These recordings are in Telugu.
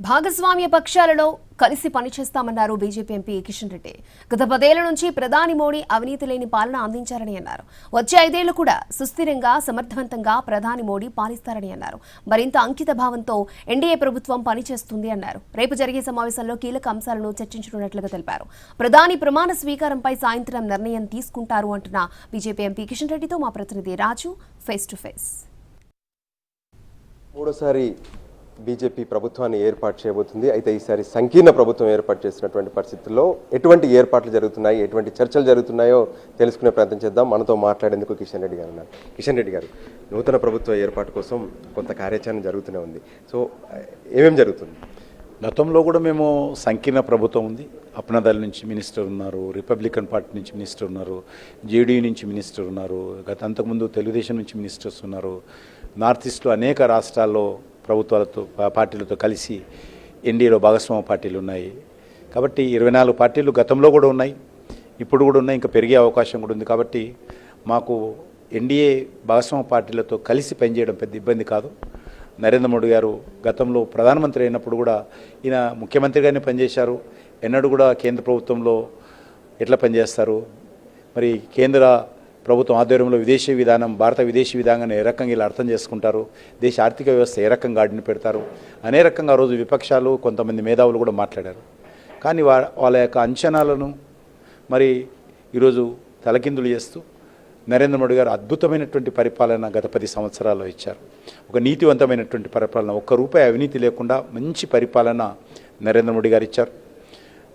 భాగస్వామ్య పక్షాలలో కలిసి పనిచేస్తామన్నారు బీజేపీ ఎంపీ కిషన్ రెడ్డి. గత పదేళ్ళ నుంచి ప్రధాని మోడీ అవినీతి లేని పాలన అందించారని అన్నారు. వచ్చే ఐదేళ్ళు కూడా సుస్థిరంగా సమర్థవంతంగా ప్రధాని మోడీ పాలిస్తారని అన్నారు. మరింత అంకిత భావంతో ఎన్డీఏ ప్రభుత్వం పనిచేస్తుంది అన్నారు. రేపు జరిగే సమావేశంలో కీలక అంశాలను చర్చించనున్నట్లుగా తెలిపారు. ప్రధాని ప్రమాణ స్వీకారంపై సాయంత్రం నిర్ణయం తీసుకుంటారు అంటున్న బీజేపీ ఎంపీ కిషన్ రెడ్డితో మా ప్రతినిధి రాజు ఫేస్ టు ఫేస్ మూడోసారి బీజేపీ ప్రభుత్వాన్ని ఏర్పాటు చేయబోతుంది. అయితే ఈసారి సంకీర్ణ ప్రభుత్వం ఏర్పాటు చేసినటువంటి పరిస్థితుల్లో ఎటువంటి ఏర్పాట్లు జరుగుతున్నాయి ఎటువంటి చర్చలు జరుగుతున్నాయో తెలుసుకునే ప్రయత్నం చేద్దాం. మనతో మాట్లాడేందుకు కిషన్ రెడ్డి గారు ఉన్నారు. కిషన్ రెడ్డి గారు నూతన ప్రభుత్వ ఏర్పాటు కోసం కొంత కార్యాచరణ జరుగుతూనే ఉంది. సో ఏమేం జరుగుతుంది? గతంలో కూడా మేము సంకీర్ణ ప్రభుత్వం ఉంది. అప్నాదల్ నుంచి మినిస్టర్ ఉన్నారు రిపబ్లికన్ పార్టీ నుంచి మినిస్టర్ ఉన్నారు జేడీ నుంచి మినిస్టర్ ఉన్నారు గత అంతకుముందు తెలుగుదేశం నుంచి మినిస్టర్స్ ఉన్నారు. నార్త్ ఈస్ట్లో అనేక రాష్ట్రాల్లో ప్రభుత్వాలతో పార్టీలతో కలిసి ఎన్డీఏలో భాగస్వామ్య పార్టీలు ఉన్నాయి. కాబట్టి ఇరవై నాలుగు పార్టీలు గతంలో కూడా ఉన్నాయి ఇప్పుడు కూడా ఉన్నాయి ఇంకా పెరిగే అవకాశం కూడా ఉంది. కాబట్టి మాకు ఎన్డీఏ భాగస్వామ్య పార్టీలతో కలిసి పనిచేయడం పెద్ద ఇబ్బంది కాదు. నరేంద్ర మోడీ గారు గతంలో ప్రధానమంత్రి అయినప్పుడు కూడా ఈయన ముఖ్యమంత్రిగానే పనిచేశారు. ఎన్నడూ కూడా కేంద్ర ప్రభుత్వంలో ఎట్లా పనిచేస్తారు? మరి కేంద్ర ప్రభుత్వం ఆధ్వర్యంలో విదేశీ విధానం భారత విదేశీ విధానాన్ని ఏ రకంగా ఇలా అర్థం చేసుకుంటారు దేశ ఆర్థిక వ్యవస్థ ఏ రకంగా ఆడిని పెడతారు అనే రకంగా ఆ రోజు విపక్షాలు కొంతమంది మేధావులు కూడా మాట్లాడారు. కానీ వా వాళ్ళ యొక్క అంచనాలను మరి ఈరోజు తలకిందులు చేస్తూ నరేంద్ర మోడీ గారు అద్భుతమైనటువంటి పరిపాలన గత పది సంవత్సరాల్లో ఇచ్చారు. ఒక నీతివంతమైనటువంటి పరిపాలన ఒక్క రూపాయి అవినీతి లేకుండా మంచి పరిపాలన నరేంద్ర మోడీ గారు ఇచ్చారు.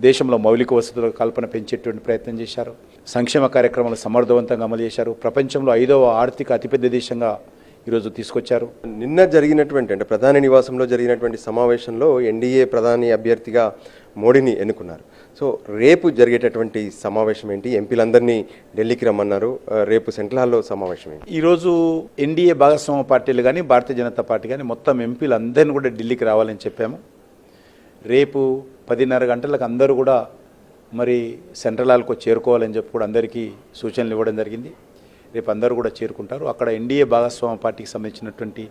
దేశంలో మౌలిక వసతుల కల్పన పెంచేటువంటి ప్రయత్నం చేశారు. సంక్షేమ కార్యక్రమాలు సమర్థవంతంగా అమలు చేశారు. ప్రపంచంలో ఐదవ ఆర్థిక అతిపెద్ద దేశంగా ఈరోజు తీసుకొచ్చారు. నిన్న జరిగినటువంటి అంటే ప్రధాని నివాసంలో జరిగినటువంటి సమావేశంలో ఎన్డీఏ ప్రధాని అభ్యర్థిగా మోడీని ఎన్నుకున్నారు. సో రేపు జరిగేటటువంటి సమావేశం ఏంటి? ఎంపీలందరినీ ఢిల్లీకి రమ్మన్నారు. రేపు సెంట్రల్ హాల్లో సమావేశం ఏంటి? ఈరోజు ఎన్డీఏ భాగస్వామ్య పార్టీలు కానీ భారతీయ జనతా పార్టీ కానీ మొత్తం ఎంపీలు అందరినీ కూడా ఢిల్లీకి రావాలని చెప్పాము. రేపు పదిన్నర గంటలకు అందరూ కూడా మరి సెంట్రల్ హాల్కు చేరుకోవాలని చెప్పి కూడా అందరికీ సూచనలు ఇవ్వడం జరిగింది. రేపు అందరూ కూడా చేరుకుంటారు. అక్కడ ఎన్డీఏ భాగస్వామ్య పార్టీకి సంబంధించినటువంటి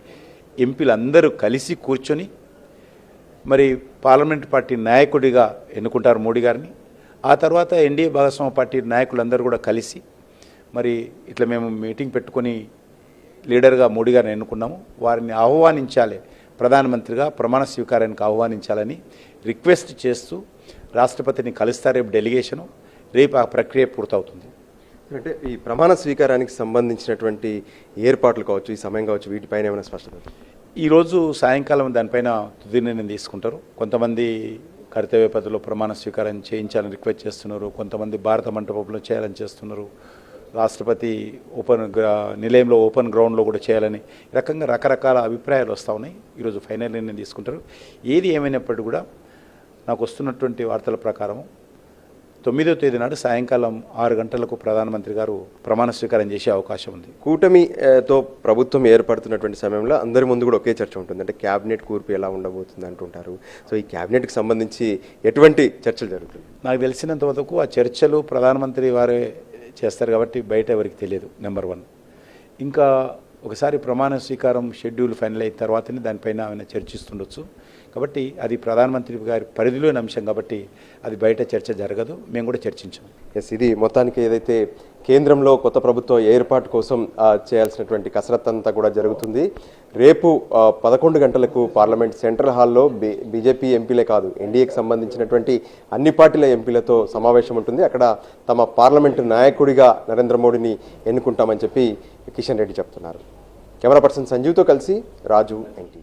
ఎంపీలందరూ కలిసి కూర్చొని మరి పార్లమెంట్ పార్టీ నాయకుడిగా ఎన్నుకుంటారు మోడీ గారిని. ఆ తర్వాత ఎన్డీఏ భాగస్వామ్య పార్టీ నాయకులందరూ కూడా కలిసి మరి ఇట్లా మేము మీటింగ్ పెట్టుకొని లీడర్గా మోడీ గారిని ఎన్నుకున్నాము. వారిని ఆహ్వానించాలి. ప్రధానమంత్రిగా ప్రమాణ స్వీకారానికి ఆహ్వానించాలని రిక్వెస్ట్ చేస్తూ రాష్ట్రపతిని కలుస్తారు రేపు డెలిగేషను. రేపు ఆ ప్రక్రియ పూర్తవుతుంది. అంటే ఈ ప్రమాణ స్వీకారానికి సంబంధించినటువంటి ఏర్పాట్లు కావచ్చు ఈ సమయం కావచ్చు వీటిపైన ఏమైనా స్పష్టత? ఈరోజు సాయంకాలం దానిపైన తుది నిర్ణయం తీసుకుంటారు. కొంతమంది కర్తవ్య పద్ధతిలో ప్రమాణ స్వీకారం చేయించాలని రిక్వెస్ట్ చేస్తున్నారు. కొంతమంది భారత మంటపంలో చేయాలని చేస్తున్నారు. రాష్ట్రపతి ఓపెన్ నిలయంలో ఓపెన్ గ్రౌండ్లో కూడా చేయాలని ఈ రకంగా రకరకాల అభిప్రాయాలు వస్తూ ఉన్నాయి. ఈరోజు ఫైనల్ నిర్ణయం తీసుకుంటారు. ఏది ఏమైనప్పటికీ కూడా నాకు వస్తున్నటువంటి వార్తల ప్రకారం తొమ్మిదో తేదీ నాడు సాయంకాలం ఆరు గంటలకు ప్రధానమంత్రి గారు ప్రమాణ స్వీకారం చేసే అవకాశం ఉంది. కూటమి ఆ, తో ప్రభుత్వం ఏర్పడుతున్నటువంటి సమయంలో అందరి ముందు కూడా ఒకే చర్చ ఉంటుంది. అంటే క్యాబినెట్ కూర్పు ఎలా ఉండబోతుంది అంటుంటారు. సో ఈ క్యాబినెట్కి సంబంధించి ఎటువంటి చర్చలు జరుగుతుంది నాకు తెలిసినంత వరకు ఆ చర్చలు ప్రధానమంత్రి వారే చేస్తారు కాబట్టి బయట ఎవరికి తెలియదు నెంబర్ వన్. ఇంకా ఒకసారి ప్రమాణ స్వీకారం షెడ్యూల్ ఫైనల్ అయిన తర్వాతనే దానిపైన ఆయన చర్చిస్తుండొచ్చు. కాబట్టి అది ప్రధానమంత్రి గారి పరిధిలోని అంశం కాబట్టి అది బయట చర్చ జరగదు. మేము కూడా చర్చించాం ఎస్ ఇది మొత్తానికి ఏదైతే కేంద్రంలో కొత్త ప్రభుత్వ ఏర్పాటు కోసం చేయాల్సినటువంటి కసరత్ అంతా కూడా జరుగుతుంది. రేపు పదకొండు గంటలకు పార్లమెంట్ సెంట్రల్ హాల్లో బీ బీజేపీ ఎంపీలే కాదు ఎన్డీఏకి సంబంధించినటువంటి అన్ని పార్టీల ఎంపీలతో సమావేశం ఉంటుంది. అక్కడ తమ పార్లమెంటు నాయకుడిగా నరేంద్ర మోడీని ఎన్నుకుంటామని చెప్పి కిషన్ రెడ్డి చెప్తున్నారు. కెమెరా పర్సన్ సంజీవ్తో కలిసి రాజు ఎన్టీ